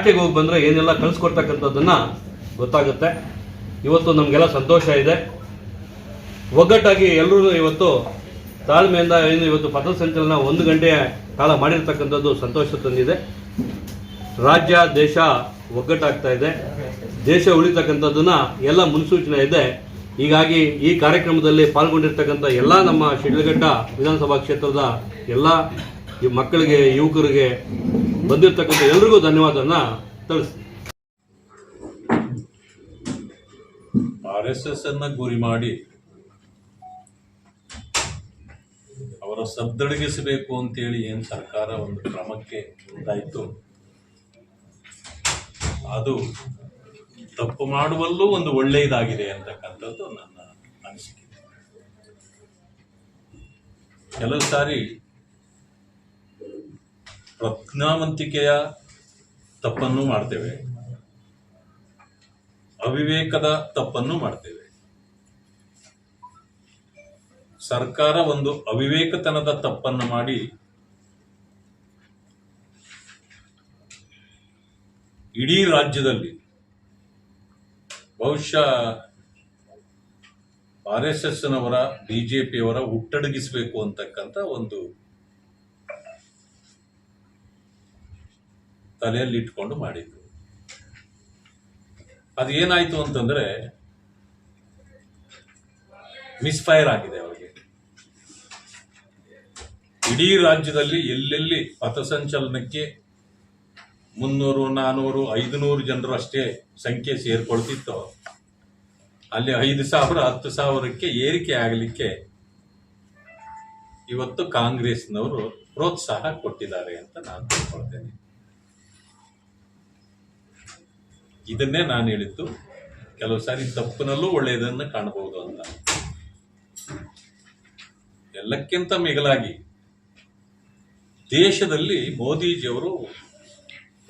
ಶಾಖೆಗೆ ಹೋಗಿ ಬಂದರೆ ಏನೆಲ್ಲ ಕಳಿಸ್ಕೊಡ್ತಕ್ಕಂಥದ್ದನ್ನು ಗೊತ್ತಾಗುತ್ತೆ. ಇವತ್ತು ನಮಗೆಲ್ಲ ಸಂತೋಷ ಇದೆ. ಒಗ್ಗಟ್ಟಾಗಿ ಎಲ್ಲರೂ ಇವತ್ತು ತಾಳ್ಮೆಯಿಂದ ಏನು ಇವತ್ತು ಪಥಸಂಚಲನ ಒಂದು ಗಂಟೆ ಕಾಲ ಮಾಡಿರ್ತಕ್ಕಂಥದ್ದು ಸಂತೋಷ ತಂದಿದೆ. ರಾಜ್ಯ, ದೇಶ ಒಗ್ಗಟ್ಟಾಗ್ತಾ ಇದೆ. ದೇಶ ಉಳಿತಕ್ಕಂಥದ್ದನ್ನು ಎಲ್ಲ ಮುನ್ಸೂಚನೆ ಇದೆ. ಹೀಗಾಗಿ ಈ ಕಾರ್ಯಕ್ರಮದಲ್ಲಿ ಪಾಲ್ಗೊಂಡಿರ್ತಕ್ಕಂಥ ಎಲ್ಲ ನಮ್ಮ ಶಿಡ್ಲಘಟ್ಟ ವಿಧಾನಸಭಾ ಕ್ಷೇತ್ರದ ಎಲ್ಲ ಮಕ್ಕಳಿಗೆ, ಯುವಕರಿಗೆ ಬಂದಿರತಕ್ಕಂಥ ಎಲ್ರಿಗೂ ಧನ್ಯವಾದನ ತಿಳಿಸ್ತೀನಿ. ಆರ್ ಎಸ್ ಎಸ್ ಅನ್ನ ಗುರಿ ಮಾಡಿ ಅವರ ಸದ್ದಡಗಿಸಬೇಕು ಅಂತೇಳಿ ಏನು ಸರ್ಕಾರ ಒಂದು ಕ್ರಮಕ್ಕೆ ಮುಂದಾಯಿತು. ಅದು ತಪ್ಪು ಮಾಡುವಲ್ಲೂ ಒಂದು ಒಳ್ಳೆಯದಾಗಿದೆ ಅಂತಕ್ಕಂಥದ್ದು ನನ್ನ ಅನಿಸಿಕೆ. ಕೆಲವು ಸಾರಿ ಪ್ರಜ್ಞಾವಂತಿಕೆಯ ತಪ್ಪನ್ನು ಮಾಡ್ತೇವೆ. ಅವಿವೇಕದ ತಪ್ಪನ್ನು ಮಾಡ್ತೇವೆ. ಸರ್ಕಾರ ಒಂದು ಅವಿವೇಕತನದ ತಪ್ಪನ್ನು ಮಾಡಿ ಇಡೀ ರಾಜ್ಯದಲ್ಲಿ ಬಹುಶಃ ಆರ್ ಎಸ್ ಎಸ್ ನವರ ಬಿಜೆಪಿಯವರ ಹುಟ್ಟಡಗಿಸಬೇಕು ಅಂತಕ್ಕಂಥ ಒಂದು ತಲೆಯಲ್ಲಿ ಇಟ್ಕೊಂಡು ಮಾಡಿದ್ರು ಅದು ಏನಾಯ್ತು ಅಂತಂದ್ರೆ ಮಿಸ್ಫೈರ್ ಆಗಿದೆ ಅವರಿಗೆ. ಇಡೀ ರಾಜ್ಯದಲ್ಲಿ ಎಲ್ಲೆಲ್ಲಿ ಪಥಸಂಚಲನಕ್ಕೆ ಮುನ್ನೂರು, ನಾನೂರು, ಐದುನೂರು ಜನರು ಅಷ್ಟೇ ಸಂಖ್ಯೆ ಸೇರ್ಕೊಳ್ತಿತ್ತೋ, ಅಲ್ಲಿ ಐದು ಸಾವಿರ, ಹತ್ತು ಸಾವಿರಕ್ಕೆ ಏರಿಕೆ ಆಗಲಿಕ್ಕೆ ಇವತ್ತು ಕಾಂಗ್ರೆಸ್ನವರು ಪ್ರೋತ್ಸಾಹ ಕೊಟ್ಟಿದ್ದಾರೆ ಅಂತ ನಾನು ತಿಳ್ಕೊಳ್ತೇನೆ. ಇದನ್ನೇ ನಾನು ಹೇಳಿದ್ದು, ಕೆಲವು ಸಾರಿ ತಪ್ಪಿನಲ್ಲೂ ಒಳ್ಳೆಯದನ್ನು ಕಾಣಬಹುದು ಅಂತ. ಎಲ್ಲಕ್ಕಿಂತ ಮಿಗಲಾಗಿ ದೇಶದಲ್ಲಿ ಮೋದಿಜಿಯವರು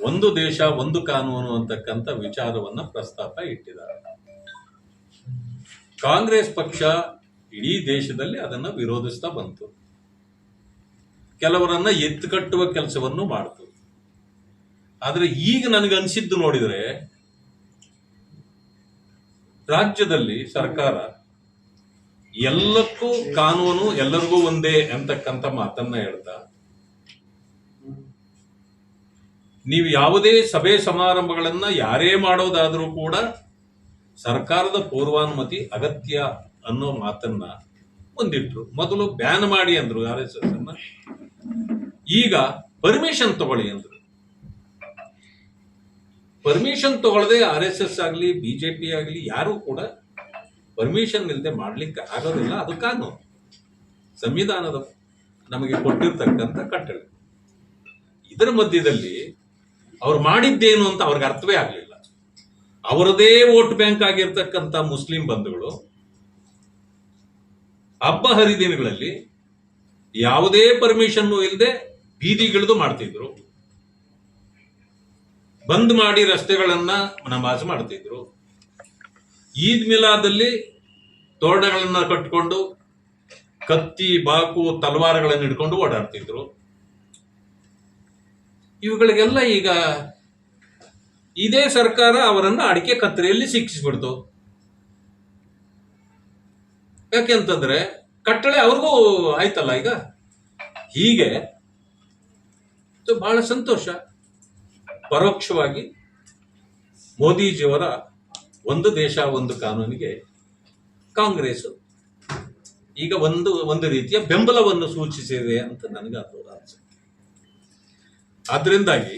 ಒಂದು ದೇಶ, ಒಂದು ಕಾನೂನು ಅಂತಕ್ಕಂಥ ವಿಚಾರವನ್ನು ಪ್ರಸ್ತಾಪ ಇಟ್ಟಿದ್ದಾರೆ. ಕಾಂಗ್ರೆಸ್ ಪಕ್ಷ ಇಡೀ ದೇಶದಲ್ಲಿ ಅದನ್ನು ವಿರೋಧಿಸ್ತಾ ಬಂತು. ಕೆಲವರನ್ನ ಎತ್ತುಕಟ್ಟುವ ಕೆಲಸವನ್ನು ಮಾಡ್ತು. ಆದರೆ ಈಗ ನನಗನ್ಸಿದ್ದು ನೋಡಿದರೆ ರಾಜ್ಯದಲ್ಲಿ ಸರ್ಕಾರ ಎಲ್ಲಕ್ಕೂ ಕಾನೂನು ಎಲ್ಲರಿಗೂ ಒಂದೇ ಅಂತಕ್ಕಂಥ ಮಾತನ್ನ ಹೇಳ್ತಾ, ನೀವು ಯಾವುದೇ ಸಭೆ ಸಮಾರಂಭಗಳನ್ನ ಯಾರೇ ಮಾಡೋದಾದ್ರೂ ಕೂಡ ಸರ್ಕಾರದ ಪೂರ್ವಾನುಮತಿ ಅಗತ್ಯ ಅನ್ನೋ ಮಾತನ್ನ ಮುಂದಿಟ್ರು. ಮೊದಲು ಬ್ಯಾನ್ ಮಾಡಿ ಅಂದ್ರು ಆರ್ ಎಸ್ ಈಗ ಪರ್ಮಿಷನ್ ತಗೊಳ್ಳಿ ಅಂದ್ರು. ಪರ್ಮಿಷನ್ ತಗೊಳ್ಳದೆ ಆರ್ ಎಸ್ ಎಸ್ ಆಗಲಿ ಬಿಜೆಪಿ ಆಗಲಿ, ಯಾರು ಕೂಡ ಪರ್ಮಿಷನ್ ಇಲ್ಲದೆ ಮಾಡ್ಲಿಕ್ಕೆ ಆಗೋದಿಲ್ಲ. ಅದು ಕಾನೂನು. ಸಂವಿಧಾನದ ನಮಗೆ ಕೊಟ್ಟಿರ್ತಕ್ಕಂಥ ಕಟ್ಟಳೆ. ಇದರ ಮಧ್ಯದಲ್ಲಿ ಅವ್ರು ಮಾಡಿದ್ದೇನು ಅಂತ ಅವ್ರಿಗೆ ಅರ್ಥವೇ ಆಗಲಿಲ್ಲ. ಅವರದೇ ವೋಟ್ ಬ್ಯಾಂಕ್ ಆಗಿರ್ತಕ್ಕಂಥ ಮುಸ್ಲಿಂ ಬಂಧುಗಳು ಹಬ್ಬ ಹರಿದಿನಗಳಲ್ಲಿ ಯಾವುದೇ ಪರ್ಮಿಷನ್ ಇಲ್ಲದೆ ಬೀದಿಗಿಳಿದು ಮಾಡ್ತಿದ್ರು. ಬಂದ್ ಮಾಡಿ ರಸ್ತೆಗಳನ್ನ ನಮಾಜ್ ಮಾಡ್ತಿದ್ರು. ಈದ್ ಮಿಲಾದಲ್ಲಿ ತೋರಣಗಳನ್ನ ಕಟ್ಕೊಂಡು ಕತ್ತಿ, ಬಾಕು, ತಲವಾರಗಳನ್ನು ಹಿಡ್ಕೊಂಡು ಓಡಾಡ್ತಿದ್ರು. ಇವುಗಳಿಗೆಲ್ಲ ಈಗ ಇದೇ ಸರ್ಕಾರ ಅವರನ್ನು ಅಡಿಕೆ ಕತ್ತರಿಯಲ್ಲಿ ಶಿಕ್ಷಿಸ್ಬಿಡ್ತು. ಯಾಕೆಂತಂದ್ರೆ ಕಟ್ಟಳೆ ಅವ್ರಿಗೂ ಆಯ್ತಲ್ಲ ಈಗ? ಹೀಗೆ. ಬಹಳ ಸಂತೋಷ. ಪರೋಕ್ಷವಾಗಿ ಮೋದಿಜಿಯವರ ಒಂದು ದೇಶ, ಒಂದು ಕಾನೂನಿಗೆ ಕಾಂಗ್ರೆಸ್ ಈಗ ಒಂದು ಒಂದು ರೀತಿಯ ಬೆಂಬಲವನ್ನು ಸೂಚಿಸಿದೆ ಅಂತ ನನಗೆ ಅದು ಅನಿಸುತ್ತೆ. ಆದ್ರಿಂದಾಗಿ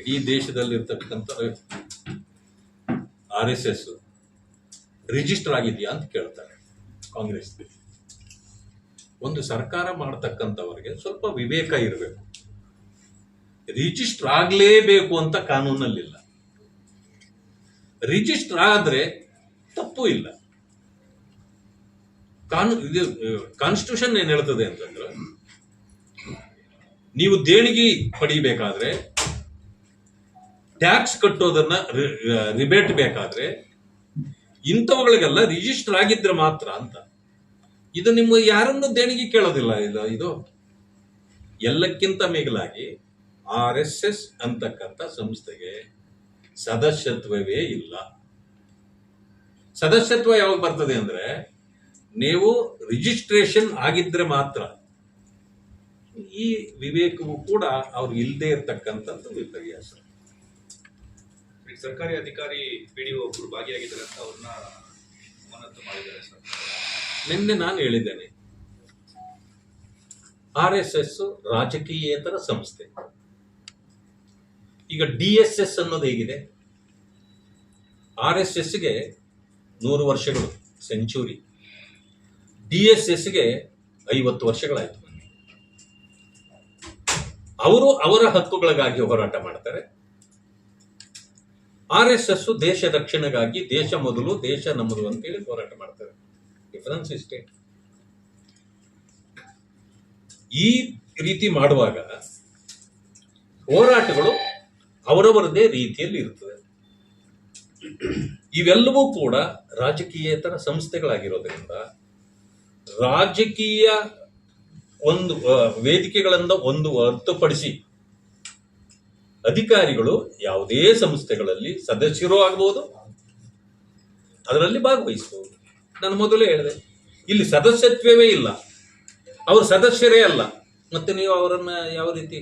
ಇಡೀ ದೇಶದಲ್ಲಿರ್ತಕ್ಕಂಥ ಆರ್ ಎಸ್ ಎಸ್ ರಿಜಿಸ್ಟರ್ ಆಗಿದೆಯಾ ಅಂತ ಕೇಳ್ತಾರೆ ಕಾಂಗ್ರೆಸ್ ಒಂದು ಸರ್ಕಾರ ಮಾಡತಕ್ಕಂಥವ್ರಿಗೆ ಸ್ವಲ್ಪ ವಿವೇಕ ಇರಬೇಕು. ರಿಜಿಸ್ಟರ್ ಆಗಲೇಬೇಕು ಅಂತ ಕಾನೂನಲ್ಲಿಲ್ಲ. ರಿಜಿಸ್ಟರ್ ಆದರೆ ತಪ್ಪು ಇಲ್ಲ. ಕಾನೂನು ಇದು, ಕಾನ್ಸ್ಟಿಟ್ಯೂಷನ್ ಏನು ಹೇಳ್ತದೆ ಅಂತಂದ್ರೆ, ನೀವು ದೇಣಿಗೆ ಪಡಿಬೇಕಾದ್ರೆ, ಟ್ಯಾಕ್ಸ್ ಕಟ್ಟೋದನ್ನ ರಿಬೇಟ್ ಬೇಕಾದ್ರೆ, ಇಂಥವುಗಳಿಗೆಲ್ಲ ರಿಜಿಸ್ಟರ್ ಆಗಿದ್ರೆ ಮಾತ್ರ ಅಂತ. ಇದು ನಿಮ್ಮ ಯಾರನ್ನು ದೇಣಿಗೆ ಕೇಳೋದಿಲ್ಲ ಇದು ಇದು ಎಲ್ಲಕ್ಕಿಂತ ಮಿಗಿಲಾಗಿ ಆರ್ ಎಸ್ ಎಸ್ ಅಂತಕ್ಕಂಥ ಸಂಸ್ಥೆಗೆ ಸದಸ್ಯತ್ವವೇ ಇಲ್ಲ. ಸದಸ್ಯತ್ವ ಯಾವಾಗ ಬರ್ತದೆ ಅಂದ್ರೆ ನೀವು ರಿಜಿಸ್ಟ್ರೇಷನ್ ಆಗಿದ್ರೆ ಮಾತ್ರ ಈ ವಿವೇಕವು ಕೂಡ ಅವ್ರು ಇಲ್ಲದೆ ಇರತಕ್ಕಂಥದ್ದು ವಿಪರ್ಯಾಸ. ಸರ್ಕಾರಿ ಅಧಿಕಾರಿ ಪಿ ಒಬ್ಬರು ಭಾಗಿಯಾಗಿದ್ದಾರೆ ಅಂತ ಅವ್ರನ್ನ ಮಾಡಿದ್ದಾರೆ ಸರ್. ನಿನ್ನೆ ನಾನು ಹೇಳಿದ್ದೇನೆ. ಆರ್ ಎಸ್ ಎಸ್ ರಾಜಕೀಯೇತರ ಸಂಸ್ಥೆ. ಈಗ ಡಿ ಎಸ್ ಎಸ್ ಅನ್ನೋದು ಹೇಗಿದೆ? ಆರ್ ಎಸ್ ಎಸ್ಗೆ ನೂರು ವರ್ಷಗಳು, ಸೆಂಚುರಿ. ಡಿ ಎಸ್ ಎಸ್ಗೆ ಐವತ್ತು ವರ್ಷಗಳಾಯಿತು ಅವರು ಅವರ ಹಕ್ಕುಗಳಿಗಾಗಿ ಹೋರಾಟ ಮಾಡ್ತಾರೆ. ಆರ್ ಎಸ್ ಎಸ್ ದೇಶ ರಕ್ಷಣೆಗಾಗಿ, ದೇಶ ಮೊದಲು, ದೇಶ ನಮ್ಮದು ಅಂತೇಳಿ ಹೋರಾಟ ಮಾಡ್ತಾರೆ. ಡಿಫರೆನ್ಸ್ ಇಷ್ಟೇ ಈ ರೀತಿ ಮಾಡುವಾಗ ಹೋರಾಟಗಳು ಅವರವರದೇ ರೀತಿಯಲ್ಲಿ ಇರ್ತದೆ ಇವೆಲ್ಲವೂ ಕೂಡ ರಾಜಕೀಯೇತರ ಸಂಸ್ಥೆಗಳಾಗಿರೋದ್ರಿಂದ ರಾಜಕೀಯ ಒಂದು ವೇದಿಕೆಗಳನ್ನು ಒಂದು ಹೊರತುಪಡಿಸಿ ಅಧಿಕಾರಿಗಳು ಯಾವುದೇ ಸಂಸ್ಥೆಗಳಲ್ಲಿ ಸದಸ್ಯರು ಆಗಬಹುದು ಅದರಲ್ಲಿ ಭಾಗವಹಿಸಬಹುದು. ನಾನು ಮೊದಲೇ ಹೇಳಿದೆ, ಇಲ್ಲಿ ಸದಸ್ಯತ್ವವೇ ಇಲ್ಲ. ಅವರು ಸದಸ್ಯರೇ ಅಲ್ಲ. ಮತ್ತೆ ನೀವು ಅವರನ್ನು ಯಾವ ರೀತಿ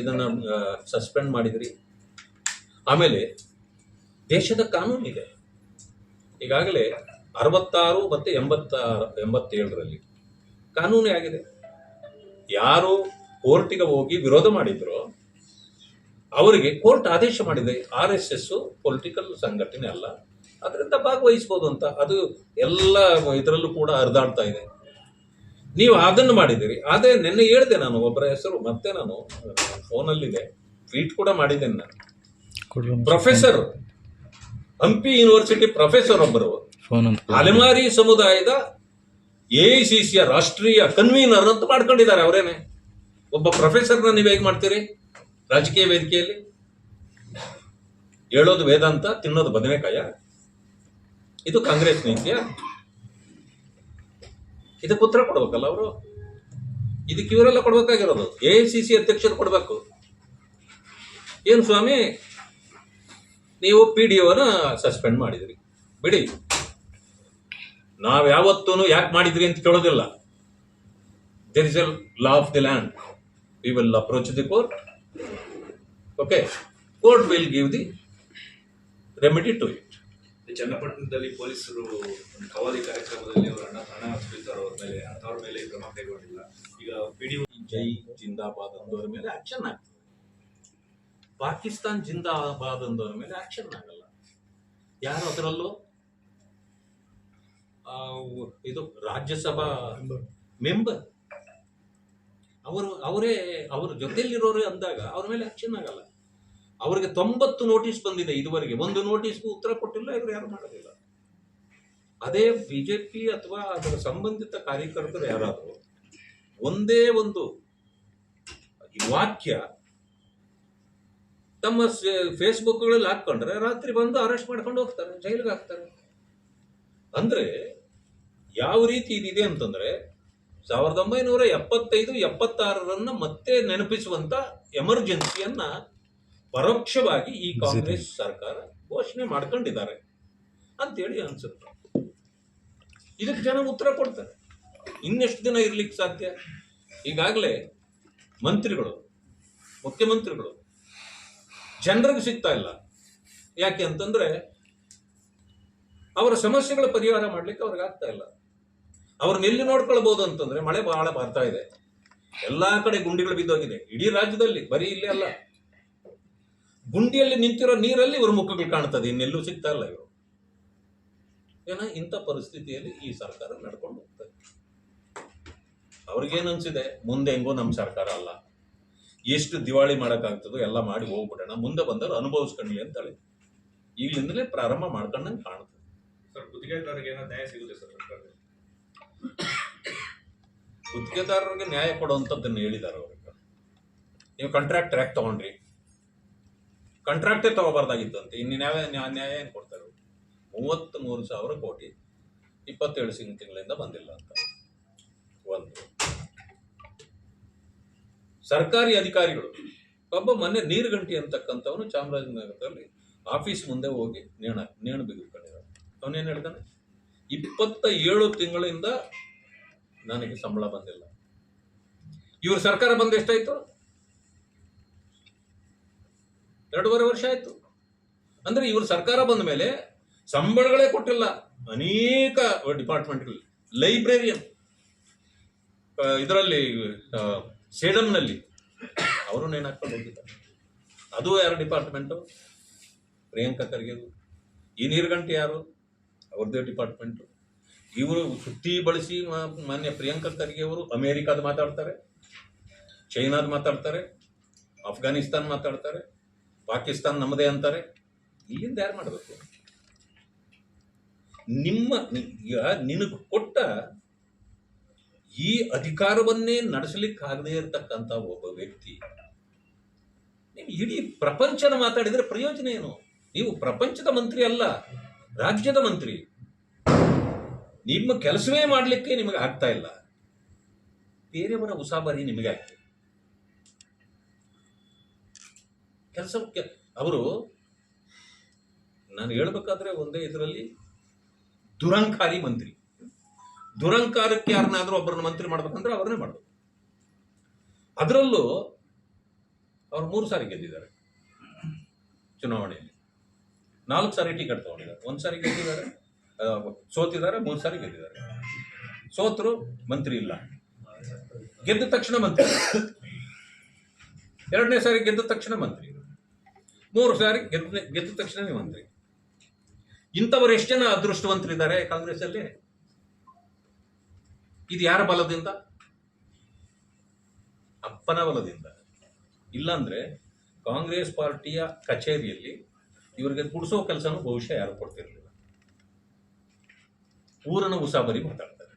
ಇದನ್ನ ಸಸ್ಪೆಂಡ್ ಮಾಡಿದ್ರಿ. ಆಮೇಲೆ ದೇಶದ ಕಾನೂನು ಇದೆ. ಈಗಾಗಲೇ ಅರವತ್ತಾರು ಮತ್ತು ಎಂಬತ್ತ, ಎಂಬತ್ತೇಳರಲ್ಲಿ ಕಾನೂನೇ ಆಗಿದೆ. ಯಾರು ಕೋರ್ಟಿಗೆ ಹೋಗಿ ವಿರೋಧ ಮಾಡಿದ್ರು ಅವರಿಗೆ ಕೋರ್ಟ್ ಆದೇಶ ಮಾಡಿದೆ. ಆರ್ ಎಸ್ ಎಸ್ ಪೊಲಿಟಿಕಲ್ ಸಂಘಟನೆ ಅಲ್ಲ. ಅದರಿಂದ ಭಾಗವಹಿಸ್ಬೋದು ಅಂತ. ಅದು ಎಲ್ಲ ಇದರಲ್ಲೂ ಕೂಡ ಹರಿದಾಡ್ತಾ ಇದೆ. ನೀವು ಅದನ್ನು ಮಾಡಿದ್ದೀರಿ. ಅದೇ ನಿನ್ನೆ ಹೇಳಿದೆ ನಾನು ಒಬ್ಬರ ಹೆಸರು ಮತ್ತೆ ನಾನು ಫೋನಲ್ಲಿದೆ. ಟ್ವೀಟ್ ಕೂಡ ಮಾಡಿದ್ದೇನೆ ನಾನು. ಪ್ರೊಫೆಸರ್ ಹಂಪಿ ಯೂನಿವರ್ಸಿಟಿ ಪ್ರೊಫೆಸರ್ ಒಬ್ಬರು. ಅಲೆಮಾರಿ ಸಮುದಾಯದ ಎಐಸಿಸಿಯ ರಾಷ್ಟ್ರೀಯ ಕನ್ವೀನರ್ ಅಂತ ಮಾಡ್ಕೊಂಡಿದ್ದಾರೆ ಅವರೇನೆ. ಒಬ್ಬ ಪ್ರೊಫೆಸರ್ನ ನೀವು ಹೇಗೆ ಮಾಡ್ತೀರಿ? ರಾಜಕೀಯ ವೇದಿಕೆಯಲ್ಲಿ? ಹೇಳೋದು ವೇದಾಂತ ತಿನ್ನೋದು ಬದನೆಕಾಯ? ಇದು ಕಾಂಗ್ರೆಸ್ ನೀತಿಯ ಇದಕ್ಕೆ ಉತ್ತರ ಕೊಡ್ಬೇಕಲ್ಲ ಅವರು? ಇದಕ್ಕೆ ಇವರೆಲ್ಲ ಕೊಡ್ಬೇಕಾಗಿರೋದು. ಎ ಸಿ ಸಿ ಅಧ್ಯಕ್ಷರು ಕೊಡಬೇಕು. ಏನು ಸ್ವಾಮಿ? ನೀವು ಪಿ ಡಿ ಒನ ಸಸ್ಪೆಂಡ್ ಮಾಡಿದ್ರಿ. ಬಿಡಿ. ನಾವು ಯಾವತ್ತೂ ಯಾಕೆ ಮಾಡಿದ್ರಿ ಅಂತ ಕೇಳೋದಿಲ್ಲ. There is a law of the land we will approach the court okay court will give the remedy to it ಚನ್ನಪಟ್ಟಣದಲ್ಲಿ ಪೊಲೀಸರು ಕವಾಲಿ ಕಾರ್ಯಕ್ರಮದಲ್ಲಿ ಅವರ ಹಣ ಹಣ ಅವ್ರ ಮೇಲೆ ಅಂಥವ್ರ ಮೇಲೆ ಕ್ರಮ ಕೈಗೊಂಡಿಲ್ಲ. ಈಗ ಪಿ ಡಿ ಜೈ ಜಿಂದಾಬಾದ್ ಅಂದವರ ಮೇಲೆ ಆಕ್ಷನ್ ಆಗ್ತದೆ. ಪಾಕಿಸ್ತಾನ್ ಜಿಂದಾಬಾದ್ ಅಂದವರ ಮೇಲೆ ಆಕ್ಷನ್ ಆಗಲ್ಲ. ಯಾರು ಅದರಲ್ಲೂ? ಆ, ಇದು ರಾಜ್ಯಸಭಾ ಮೆಂಬರ್ ಅವರು ಅವರೇ ಅವ್ರ ಜೊತೆಯಲ್ಲಿರೋರು ಅಂದಾಗ ಅವ್ರ ಮೇಲೆ ಆಕ್ಷನ್ ಆಗಲ್ಲ. ಅವರಿಗೆ ತೊಂಬತ್ತು ನೋಟಿಸ್ ಬಂದಿದೆ ಇದುವರೆಗೆ. ಒಂದು ನೋಟಿಸ್ಗೂ ಉತ್ತರ ಕೊಟ್ಟಿಲ್ಲ, ಇವರು ಯಾರು ಮಾಡೋದಿಲ್ಲ. ಅದೇ ಬಿಜೆಪಿ ಅಥವಾ ಅದರ ಸಂಬಂಧಿತ ಕಾರ್ಯಕರ್ತರು ಯಾರಾದರೂ ಒಂದೇ ಒಂದು ವಾಕ್ಯ ತಮ್ಮ ಫೇಸ್ಬುಕ್ಗಳಲ್ಲಿ ಹಾಕೊಂಡ್ರೆ ರಾತ್ರಿ ಬಂದು ಅರೆಸ್ಟ್ ಮಾಡ್ಕೊಂಡು ಹೋಗ್ತಾರೆ, ಜೈಲಿಗೆ ಹಾಕ್ತಾರೆ. ಅಂದ್ರೆ ಯಾವ ರೀತಿ ಇದಿದೆ ಅಂತಂದ್ರೆ ಸಾವಿರದ ಒಂಬೈನೂರ ಎಪ್ಪತ್ತೈದು, ಎಪ್ಪತ್ತಾರರನ್ನ ಮತ್ತೆ ನೆನಪಿಸುವಂತ ಎಮರ್ಜೆನ್ಸಿಯನ್ನ ಪರೋಕ್ಷವಾಗಿ ಈ ಕಾಂಗ್ರೆಸ್ ಸರ್ಕಾರ ಘೋಷಣೆ ಮಾಡ್ಕೊಂಡಿದ್ದಾರೆ ಅಂತೇಳಿ ಅನ್ಸುತ್ತೆ. ಇದಕ್ಕೆ ಜನ ಉತ್ತರ ಕೊಡ್ತಾರೆ. ಇನ್ನೆಷ್ಟು ದಿನ ಇರ್ಲಿಕ್ಕೆ ಸಾಧ್ಯ? ಈಗಾಗಲೇ ಮಂತ್ರಿಗಳು ಮುಖ್ಯಮಂತ್ರಿಗಳು ಜನರಿಗೆ ಸಿಗ್ತಾ ಇಲ್ಲ. ಯಾಕೆ ಅಂತಂದ್ರೆ ಅವರ ಸಮಸ್ಯೆಗಳ ಪರಿಹಾರ ಮಾಡ್ಲಿಕ್ಕೆ ಅವ್ರಿಗೆ ಆಗ್ತಾ ಇಲ್ಲ. ಅವ್ರನ್ನ ಎಲ್ಲಿ ನೋಡ್ಕೊಳ್ಬಹುದು ಅಂತಂದ್ರೆ ಮಳೆ ಬಹಳ ಬರ್ತಾ ಇದೆ. ಎಲ್ಲಾ ಕಡೆ ಗುಂಡಿಗಳು ಬಿದ್ದೋಗಿದೆ. ಇಡೀ ರಾಜ್ಯದಲ್ಲಿ ಬರೀ ಇಲ್ಲೇ ಅಲ್ಲ. ಗುಂಡಿಯಲ್ಲಿ ನಿಂತಿರೋ ನೀರಲ್ಲಿ ಇವ್ರ ಮುಖಗಳು ಕಾಣ್ತದೆ. ಇನ್ನೆಲ್ಲೂ ಸಿಗ್ತಾ ಇಲ್ಲ ಇವರು. ಏನೋ ಇಂಥ ಪರಿಸ್ಥಿತಿಯಲ್ಲಿ ಈ ಸರ್ಕಾರ ನಡ್ಕೊಂಡು ಹೋಗ್ತದೆ. ಅವ್ರಿಗೇನು ಅನ್ಸಿದೆ? ಮುಂದೆ ಹೆಂಗೋ ನಮ್ಮ ಸರ್ಕಾರ ಅಲ್ಲ. ಎಷ್ಟು ದಿವಾಳಿ ಮಾಡೋಕ್ಕಾಗ್ತದೋ ಎಲ್ಲ ಮಾಡಿ ಹೋಗ್ಬಿಡೋಣ. ಮುಂದೆ ಬಂದವರು ಅನುಭವಿಸ್ಕೊಳ್ಳಿ ಅಂತೇಳಿ. ಈಗಲಿಂದಲೇ ಪ್ರಾರಂಭ ಮಾಡ್ಕೊಂಡಂಗೆ ಕಾಣುತ್ತೆ ಸರ್ ಗುತ್ತಿಗೆದಾರರಿಗೆ ಏನೋ ನ್ಯಾಯ ಸಿಗುತ್ತೆ ಸರ್ ಗುತ್ತಿಗೆದಾರರಿಗೆ ನ್ಯಾಯ ಕೊಡುವಂಥದ್ದನ್ನು ಹೇಳಿದ್ದಾರೆ ಅವ್ರಿಗೆ ನೀವು ಕಾಂಟ್ರಾಕ್ಟ್ ಯಾಕೆ ತಗೊಂಡ್ರಿ. ಕಾಂಟ್ರಾಕ್ಟೇ ತಗೋಬಾರ್ದಾಗಿತ್ತಂತೆ. ಇನ್ನು ನ್ಯಾಯ ನ್ಯಾಯ ಏನು ಕೊಡ್ತಾರೆ? ಮೂವತ್ತ್ ಮೂರು ಸಾವಿರ ಕೋಟಿ. ಇಪ್ಪತ್ತೇಳು ಸಿಂಗ್ ತಿಂಗಳಿಂದ ಬಂದಿಲ್ಲ ಅಂತ. ಒಂದು. ಸರ್ಕಾರಿ ಅಧಿಕಾರಿಗಳು. ಒಬ್ಬ ಮೊನ್ನೆ ನೀರುಗಂಟಿ ಅಂತಕ್ಕಂಥವನು ಚಾಮರಾಜನಗರದಲ್ಲಿ ಆಫೀಸ್ ಮುಂದೆ ಹೋಗಿ ನೇಣ, ನೇಣು ಬಿಗಿದ್ಕೊಂಡಿದ್ದಾನೆ ಅವನೇನು ಹೇಳ್ತಾನೆ? ಇಪ್ಪತ್ತ ಏಳು ತಿಂಗಳಿಂದ ನನಗೆ ಸಂಬಳ ಬಂದಿಲ್ಲ. ಇವ್ರ ಸರ್ಕಾರ ಬಂದ ಎಷ್ಟಾಯ್ತು? ಎರಡೂವರೆ ವರ್ಷ ಆಯ್ತು. ಅಂದ್ರೆ ಇವರು ಸರ್ಕಾರ ಬಂದ ಮೇಲೆ ಸಂಬಳಗಳೇ ಕೊಟ್ಟಿಲ್ಲ. ಅನೇಕ ಡಿಪಾರ್ಟ್ಮೆಂಟ್ಗಳಲ್ಲಿ ಲೈಬ್ರರಿಯನ್ ಇದರಲ್ಲಿ ಸೇಡಮ್ನಲ್ಲಿ ಅವರು ಹಾಕ್ಕೊಂಡು ಹೋಗಿದ್ದಾರೆ ಅದು ಯಾರು ಡಿಪಾರ್ಟ್ಮೆಂಟು? ಪ್ರಿಯಾಂಕಾ ಖರ್ಗೆದು ಈ ನೀರ್ಗಂಟೆ ಯಾರು? ಅವ್ರದ್ದೇ ಡಿಪಾರ್ಟ್ಮೆಂಟು. ಇವರು ಸುತ್ತಿ ಬಳಸಿ ಮಾನ್ಯ ಪ್ರಿಯಾಂಕಾ ಖರ್ಗೆ ಅವರು ಅಮೇರಿಕಾದ ಮಾತಾಡ್ತಾರೆ, ಚೈನಾದ ಮಾತಾಡ್ತಾರೆ ಅಫ್ಘಾನಿಸ್ತಾನ್ ಮಾತಾಡ್ತಾರೆ. ಪಾಕಿಸ್ತಾನ್ ನಮ್ಮದೇ ಅಂತಾರೆ. ಇಲ್ಲಿಂದ ಯಾರು ಮಾಡಬೇಕು? ನಿಮ್ಮ ಈಗ ನಿನಗೆ ಕೊಟ್ಟ ಈ ಅಧಿಕಾರವನ್ನೇ ನಡೆಸಲಿಕ್ಕಾಗದೇ ಇರತಕ್ಕಂತ ಒಬ್ಬ ವ್ಯಕ್ತಿ, ನೀವು ಇಡೀ ಪ್ರಪಂಚನ ಮಾತಾಡಿದ್ರೆ ಪ್ರಯೋಜನ ಏನು? ನೀವು ಪ್ರಪಂಚದ ಮಂತ್ರಿ ಅಲ್ಲ, ರಾಜ್ಯದ ಮಂತ್ರಿ. ನಿಮ್ಮ ಕೆಲಸವೇ ಮಾಡಲಿಕ್ಕೆ ನಿಮಗೆ ಆಗ್ತಾ ಇಲ್ಲ. ಬೇರೆಯವರ ಉಸಾಬರಿ ನಿಮಗೆ ಆಗ್ತದೆ ಕೆಲಸ ಅವರು ನಾನು ಹೇಳ್ಬೇಕಾದ್ರೆ ಒಂದೇ ಇದರಲ್ಲಿ ದುರಂಕಾರಿ ಮಂತ್ರಿ. ದುರಂಕಾರಕ್ಕೆ ಯಾರನ್ನಾದ್ರೂ ಒಬ್ಬರನ್ನ ಮಂತ್ರಿ ಮಾಡ್ಬೇಕಂದ್ರೆ ಅವ್ರನ್ನೇ ಮಾಡಬೇಕು. ಅದರಲ್ಲೂ ಅವ್ರು ಮೂರು ಸಾರಿ ಗೆದ್ದಿದ್ದಾರೆ ಚುನಾವಣೆಯಲ್ಲಿ. ನಾಲ್ಕು ಸಾರಿ ಟಿಕೆಟ್ ತಗೊಂಡಿದ್ದಾರೆ. ಒಂದು ಸಾರಿ ಗೆದ್ದಿದ್ದಾರೆ ಸೋತಿದ್ದಾರೆ, ಮೂರು ಸಾರಿ ಗೆದ್ದಿದ್ದಾರೆ. ಸೋತರು ಮಂತ್ರಿ ಇಲ್ಲ. ಗೆದ್ದ ತಕ್ಷಣ ಮಂತ್ರಿ. ಎರಡನೇ ಸಾರಿ ಗೆದ್ದ ತಕ್ಷಣ ಮಂತ್ರಿ. ಮೂರು ಸಾರಿ ಗೆದ್ದ ಗೆದ್ದ ತಕ್ಷಣವೇ ಮಂತ್ರಿ. ಇಂಥವರು ಎಷ್ಟು ಜನ ಅದೃಷ್ಟವಂತರಿದ್ದಾರೆ ಕಾಂಗ್ರೆಸ್ ಅಲ್ಲಿ ಇದು ಯಾರ ಬಲದಿಂದ? ಅಪ್ಪನ ಬಲದಿಂದ. ಇಲ್ಲಾಂದ್ರೆ ಕಾಂಗ್ರೆಸ್ ಪಾರ್ಟಿಯ ಕಚೇರಿಯಲ್ಲಿ ಇವರಿಗೆ ಗುಡಿಸೋ ಕೆಲಸನೂ ಬಹುಶಃ ಯಾರು ಕೊಡ್ತಿರ್ಲಿಲ್ಲ. ಊರನ್ನು ಉಸಾಬರಿ ಮಾತಾಡ್ತಾರೆ.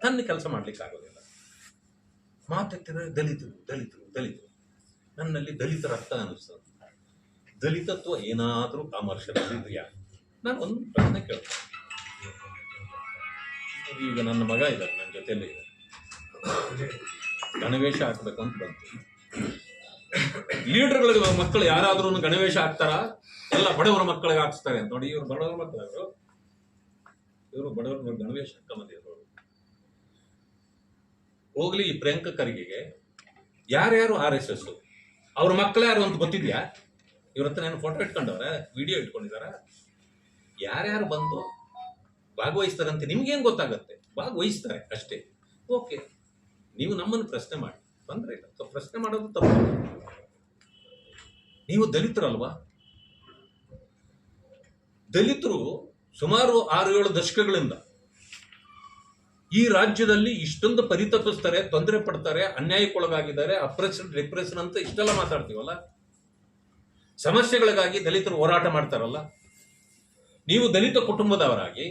ತನ್ನ ಕೆಲಸ ಮಾಡ್ಲಿಕ್ಕೆ ಆಗೋದಿಲ್ಲ. ಮಾತಾಡ್ತಿದ್ರೆ ದಲಿತರು ದಲಿತರು ದಲಿತರು. ನನ್ನಲ್ಲಿ ದಲಿತ ರಕ್ತ ಅನಿಸ್ತದೆ. ದಲಿತತ್ವ ಏನಾದರೂ ಇದೆಯಾ? ನಾನು ಒಂದು ಪ್ರಶ್ನೆ ಕೇಳ್ತೇನೆ. ಈಗ ನನ್ನ ಮಗ ಇದ್ದಾರೆ ನನ್ನ ಜೊತೆಯಲ್ಲೇ ಇದೆ ಗಣವೇಶ ಹಾಕ್ಬೇಕು ಅಂತ ಬಂತು. ಲೀಡರ್ಗಳಿಗೆ ಮಕ್ಕಳು ಯಾರಾದ್ರೂ ಗಣವೇಶ ಹಾಕ್ತಾರಾ? ಎಲ್ಲ ಬಡವರ ಮಕ್ಕಳಿಗೆ ಹಾಕ್ಸ್ತಾರೆ ಅಂತ. ನೋಡಿ, ಇವರು ಬಡವರ ಮಕ್ಕಳು ಇವರು. ಬಡವರ ಗಣವೇಶ ಹಾಕೊಂಬಂದಿದ್ರು ಹೋಗ್ಲಿ ಈ ಪ್ರಿಯಾಂಕ ಖರ್ಗೆಗೆ. ಯಾರ್ಯಾರು ಆರ್ ಎಸ್ ಎಸ್ ಅವ್ರ ಮಕ್ಕಳು ಯಾರು ಅಂತ ಗೊತ್ತಿದ್ಯಾ? ಇವ್ರ ಹತ್ರ ಏನು ಫೋಟೋ ಇಟ್ಕೊಂಡವ್ರ ವಿಡಿಯೋ ಇಟ್ಕೊಂಡಿದಾರ. ಯಾರ್ಯಾರು ಬಂದು ಭಾಗವಹಿಸ್ತಾರಂತೆ ನಿಮ್ಗೇನ್ ಗೊತ್ತಾಗತ್ತೆ? ಭಾಗವಹಿಸ್ತಾರೆ ಅಷ್ಟೇ. ಓಕೆ ನೀವು ನಮ್ಮನ್ನು ಪ್ರಶ್ನೆ ಮಾಡಿ. ತೊಂದರೆ ಇಲ್ಲ. ಪ್ರಶ್ನೆ ಮಾಡೋದು ತಪ್ಪು. ನೀವು ದಲಿತರಲ್ವಾ? ದಲಿತರು ಸುಮಾರು ಆರು ಏಳು ದಶಕಗಳಿಂದ ಈ ರಾಜ್ಯದಲ್ಲಿ ಇಷ್ಟೊಂದು ಪರಿತಪಿಸ್ತಾರೆ, ತೊಂದರೆ ಪಡ್ತಾರೆ, ಅನ್ಯಾಯಕ್ಕೊಳಗಾಗಿದ್ದಾರೆ ಅಪ್ರೆಷನ್ ರಿಪ್ರೆಷನ್ ಅಂತ ಇಷ್ಟೆಲ್ಲ ಮಾತಾಡ್ತೀವಲ್ಲ? ಸಮಸ್ಯೆಗಳಿಗಾಗಿ ದಲಿತರು ಹೋರಾಟ ಮಾಡ್ತಾರಲ್ಲ? ನೀವು ದಲಿತ ಕುಟುಂಬದವರಾಗಿ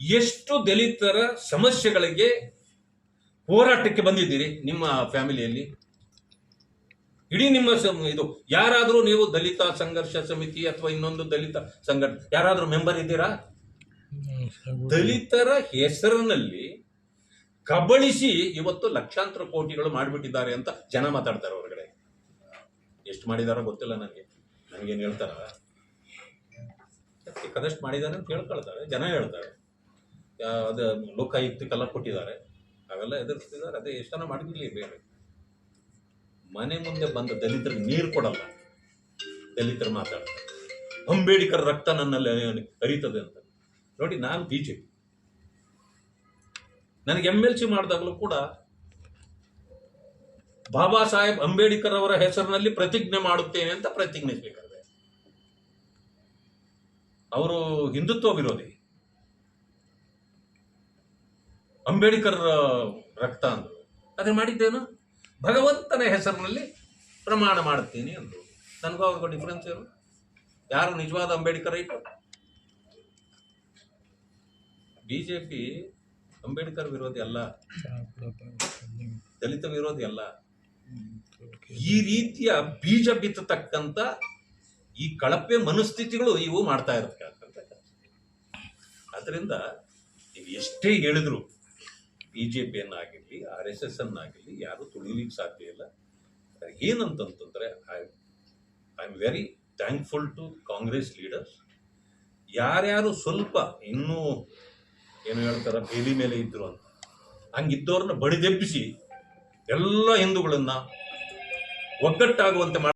ಎಷ್ಟು ದಲಿತರ ಸಮಸ್ಯೆಗಳಿಗೆ ಹೋರಾಟಕ್ಕೆ ಬಂದಿದ್ದೀರಿ ನಿಮ್ಮ ಫ್ಯಾಮಿಲಿಯಲ್ಲಿ? ಇಡೀ ನಿಮ್ಮ ಇದು ಯಾರಾದರೂ ನೀವು ದಲಿತ ಸಂಘರ್ಷ ಸಮಿತಿ ಅಥವಾ ಇನ್ನೊಂದು ದಲಿತ ಸಂಘಟನೆ ಯಾರಾದರೂ ಮೆಂಬರ್ ಇದ್ದೀರಾ? ದಲಿತರ ಹೆಸರಿನಲ್ಲಿ ಕಬಳಿಸಿ ಇವತ್ತು ಲಕ್ಷಾಂತರ ಕೋಟಿಗಳು ಮಾಡಿಬಿಟ್ಟಿದ್ದಾರೆ ಅಂತ ಜನ ಮಾತಾಡ್ತಾರೆ ಹೊರಗಡೆ ಎಷ್ಟು ಮಾಡಿದಾರೋ ಗೊತ್ತಿಲ್ಲ ನನಗೆ. ನನಗೇನು ಹೇಳ್ತಾರ? ಕನೆಕ್ಟ್ ಮಾಡಿದ್ದಾರೆ ಅಂತ ಹೇಳ್ಕೊಳ್ತಾರೆ, ಜನ ಹೇಳ್ತಾರೆ. ಅದು ಲೋಕಾಯುಕ್ತಕ್ಕೆಲ್ಲ ಕೊಟ್ಟಿದ್ದಾರೆ. ಅವೆಲ್ಲ ಎದುರಿಸ್ತಿದ್ದಾರೆ, ಅದೇ ಎಷ್ಟು ಜನ ಬೇರೆ ಮನೆ ಮುಂದೆ ಬಂದ ದಲಿತರಿಗೆ ನೀರು ಕೊಡಲ್ಲ. ದಲಿತರು ಮಾತಾಡ್ತಾರೆ. ಅಂಬೇಡ್ಕರ್ ರಕ್ತ ನನ್ನಲ್ಲಿ ಅರಿತದೆ ಅಂತ. ನೋಡಿ, ನಾನು ಬಿ ಜೆ ಪಿ ನನಗೆ ಎಂ ಎಲ್ ಸಿ ಮಾಡಿದಾಗಲೂ ಕೂಡ ಬಾಬಾ ಸಾಹೇಬ್ ಅಂಬೇಡ್ಕರ್ ಅವರ ಹೆಸರಿನಲ್ಲಿ ಪ್ರತಿಜ್ಞೆ ಮಾಡುತ್ತೇನೆ ಅಂತ ಪ್ರತಿಜ್ಞೆ ಅವರು ಹಿಂದುತ್ವ ವಿರೋಧಿ. ಅಂಬೇಡ್ಕರ್ ರಕ್ತ ಅಂದರು. ಅದನ್ನ ಮಾಡಿದ್ದೇನು? ಭಗವಂತನ ಹೆಸರಿನಲ್ಲಿ ಪ್ರಮಾಣ ಮಾಡ್ತೀನಿ ಅಂದರು. ನನಗೂ ಅವ್ರಿಗೂ ಡಿಫ್ರೆನ್ಸ್ ಏನು? ಯಾರು ನಿಜವಾದ ಅಂಬೇಡ್ಕರ್ ಐಟು ಬಿಜೆಪಿ ಅಂಬೇಡ್ಕರ್ ವಿರೋಧಿ ಅಲ್ಲ. ದಲಿತ ವಿರೋಧಿ ಅಲ್ಲ. ಈ ರೀತಿಯ ಬೀಜ ಬಿತ್ತತಕ್ಕಂತ ಈ ಕಳಪೆ ಮನಸ್ಥಿತಿಗಳು ಇವು ಮಾಡ್ತಾ ಇರತಕ್ಕಂಥ ಅದರಿಂದ ನೀವು ಎಷ್ಟೇ ಹೇಳಿದ್ರು ಬಿಜೆಪಿಯನ್ನಾಗಿರ್ಲಿ, ಆರ್ ಎಸ್ ಎಸ್ ಅನ್ನಾಗಿರಲಿ, ಯಾರು ತುಳಿಲಿಕ್ಕೆ ಸಾಧ್ಯ ಇಲ್ಲ. ಏನಂತಂತಂದ್ರೆ I I am very thankful to Congress leaders ಯಾರ್ಯಾರು ಸ್ವಲ್ಪ ಇನ್ನೂ ಏನು ಹೇಳ್ತಾರ, ಬೇಲಿ ಮೇಲೆ ಇದ್ರು ಅಂತ, ಹಂಗಿದ್ದವ್ರನ್ನ ಬಡಿದೆಬ್ಬಿಸಿ ಎಲ್ಲ ಹಿಂದೂಗಳನ್ನ ಒಗ್ಗಟ್ಟಾಗುವಂತೆ ಮಾಡಿ